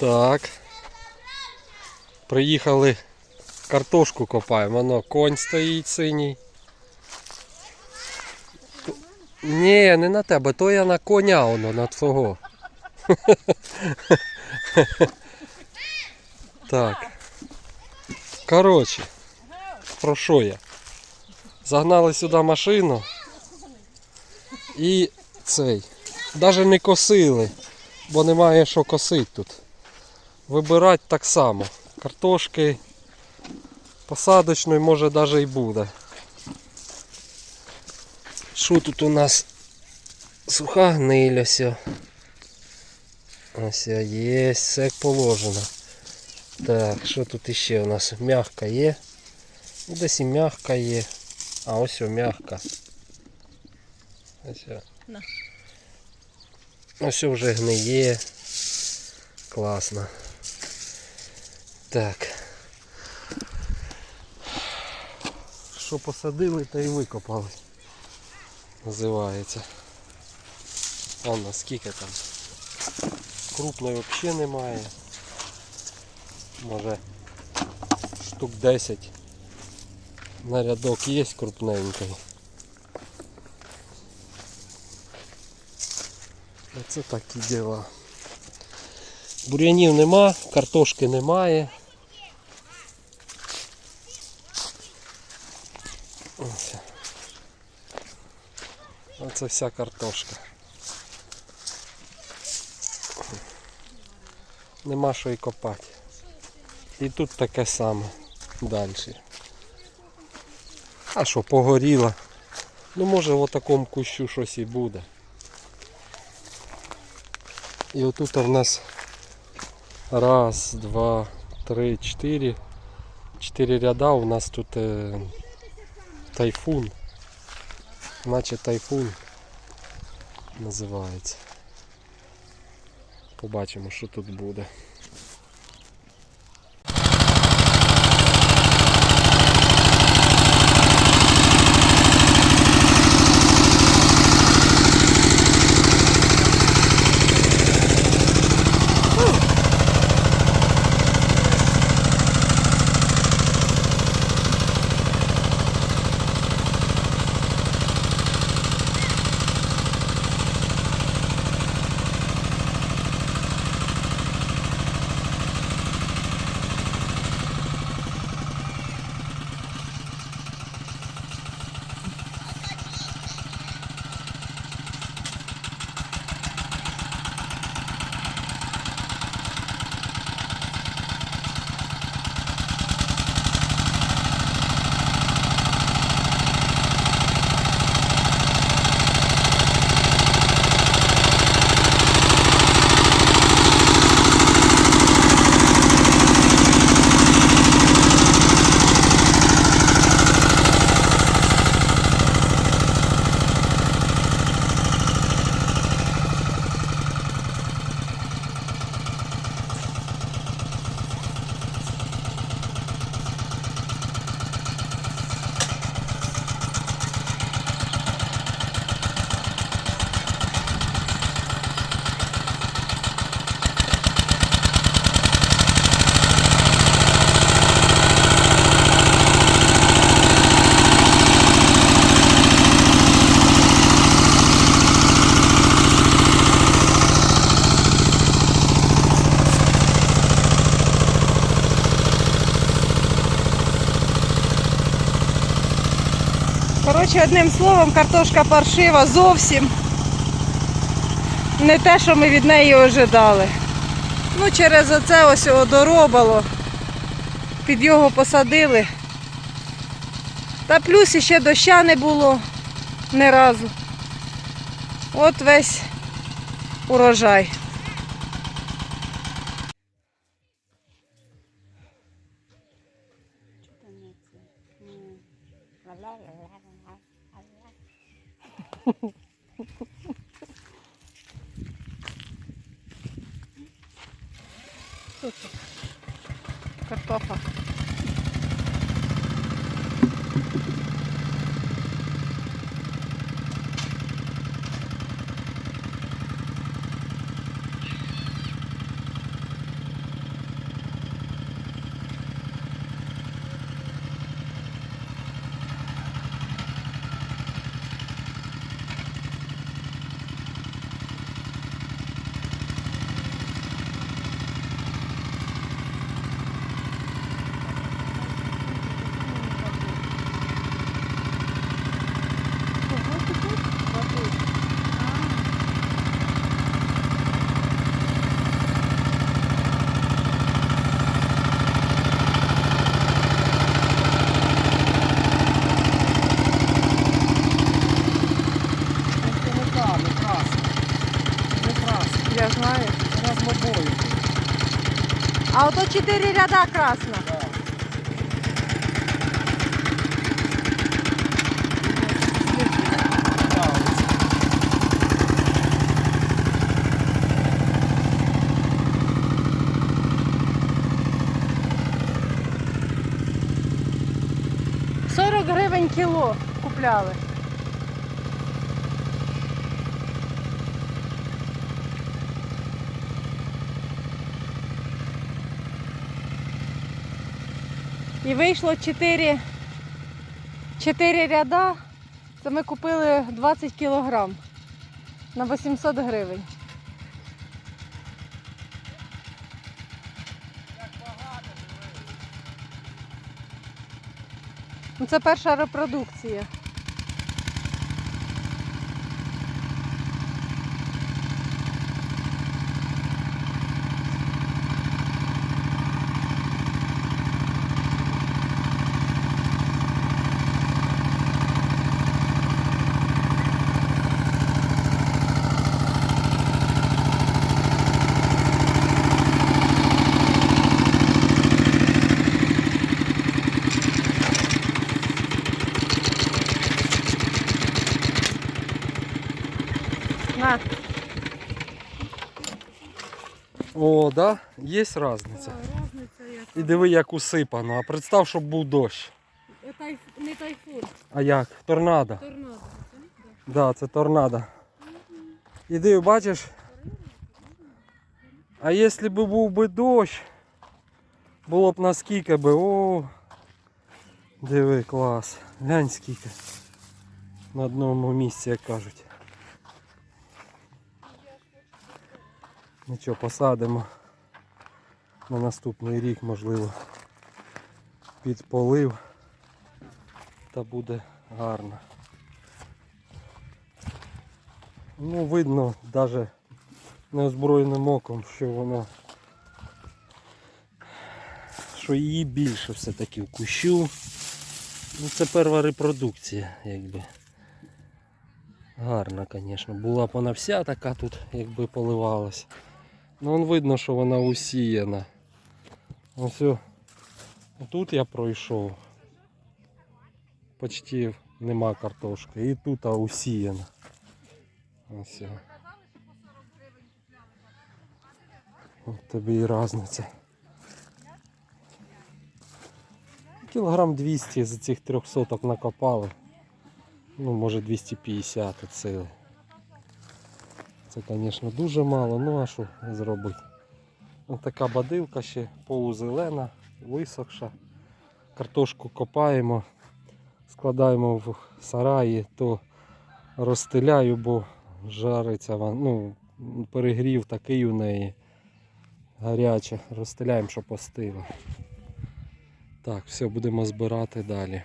Так. Приїхали картошку копаємо. Воно конь стоїть синій. Ні, не на тебе, то я на коня воно, на твого. Так. Коротше, про що я? Загнали сюди машину і цей. Навіть не косили, бо немає що косити тут. Вибирати так само. Картошки посадочної може навіть і буде. Що тут у нас? Суха гниль ось. Ось є, все як положено. Так, що тут іще у нас? Мягка є. Десь і мягка є. А ось мягка. Ось. Ось вже гниє. Класно. Так. Що посадили, то і викопали. Називається. Вон наскільки там. Крупної взагалі немає. Може штук 10 на рядок є крупненький. Оце такі діла. Бур'янів нема, картошки немає. Оце вся картошка. Нема що і копати. І тут таке саме далі. А що, погоріло? Ну може в такому кущу щось і буде. І отут в нас раз, два, три, чотири. Чотири ряда у нас тут е, тайфун. Наче тайфун називається. Побачимо, що тут буде. Коротше, одним словом, картошка паршива зовсім не те, що ми від неї ожидали. Ну, через оце ось одоробало. Під його посадили. Та плюс іще доща не було ні разу. От весь урожай. Ha ha ha. знаєш? Вона з мобою. А ото четыре ряда красно. Сорок гривень кило купляли. І вийшло 4, 4 ряда. Це ми купили 20 кілограм на 800 гривень. Ну, Це перша репродукція. На. О, да? Є різниця. І диви, як усипано. А представ, щоб був дощ. Тайф... Не тайфун, А як? Торнадо. торнадо. Да, це торнадо. Іди, бачиш? А якщо б був би дощ, було б наскільки би. О, диви, клас. Глянь скільки. На одному місці, як кажуть. Нічого, посадимо на наступний рік, можливо, під полив. Та буде гарно. Ну, видно навіть неозброєним оком, що воно що її більше все-таки в кущу. Ну, це перша репродукція, якби. Гарна, звісно. Була б вона вся така тут, якби поливалась. Ну вон видно, що вона усіяна. Ось тут я пройшов. Почти нема картошки. І тут усіяна. Ось. От тобі і різниця. Кілограм 200 з цих трьох соток накопали. Ну, може 250 от сили. Це, звісно, дуже мало, ну а що зробити? Ось така бадилка ще полузелена, висохша. Картошку копаємо, складаємо в сараї, то розстеляю, бо жариться ну, перегрів такий у неї гаряче. Розстеляємо, щоб остило. Так, все, будемо збирати далі.